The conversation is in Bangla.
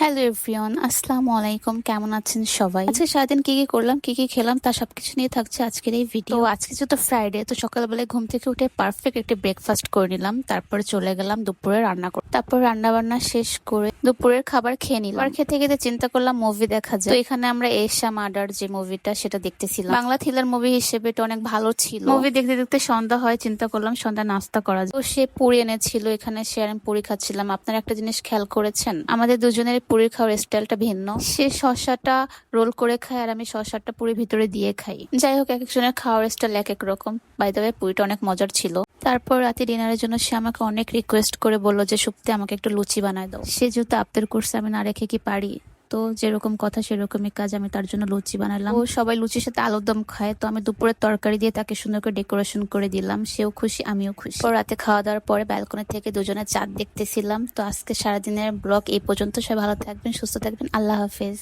হ্যালো এভরিওয়ান আসসালামু আলাইকুম কেমন আছেন সবাই? আজকে সারাদিন কি কি করলাম কি কি খেলাম তা সবকিছু নিয়ে থাকছে আজকের এই ভিডিও আজকে যেহেতু ফ্রাইডে তো সকালবেলায় ঘুম থেকে উঠে পারফেক্ট একটা ব্রেকফাস্ট করে নিলাম। তারপরে চলে গেলাম দুপুরে রান্না করতে। তারপর রান্না বান্না শেষ করে দুপুরের খাবার খেয়ে নিলাম। আর খেতে খেতে চিন্তা করলাম মুভি দেখা যায় তো এখানে আমরা এশা মার্ডার যে মুভিটা সেটা দেখতেছিলাম। বাংলা থ্রিলার মুভি হিসেবে এটা অনেক ভালো ছিল। মুভি দেখতে দেখতে সন্ধ্যা হয় চিন্তা করলাম সন্ধ্যা নাস্তা করা যায় তো সে পুরি এনেছিল এখানে সে আর আমি পুরি খাচ্ছিলাম। আপনারা একটা জিনিস খেয়াল করেছেন? আমাদের দুজনের পুরি খাওয়ার স্টাইলটা ভিন্ন। সে শসাটা রোল করে খায় আর আমি শসাটা পুরীর ভিতরে দিয়ে খাই। যাই হোক, এক একজনের খাওয়ার স্টাইল এক এক রকম। বাই দ্য পুরিটা অনেক মজার ছিল। তারপর রাতে ডিনারের জন্য সে আমাকে অনেক রিকোয়েস্ট করে বলল যে, সুপ্তে, আমাকে একটু লুচি বানায় দাও। সে যেহেতু আপতের করছে আমি না রেখে কি পারি? তো যেরকম কথা সেরকমই কাজ আমি তার জন্য লুচি বানালাম। ও সবাই লুচির সাথে আলুর দম খায়, তো আমি দুপুরের তরকারি দিয়ে তাকে সুন্দর করে ডেকোরেশন করে দিলাম। সেও খুশি, আমিও খুশি। তো রাতে খাওয়া দাওয়ার পরে ব্যালকনি থেকে দুজনে চাঁদ দেখতেছিলাম। তো আজকে সারাদিনের ব্লগ এই পর্যন্ত। সবাই ভালো থাকবেন, সুস্থ থাকবেন। আল্লাহ হাফেজ।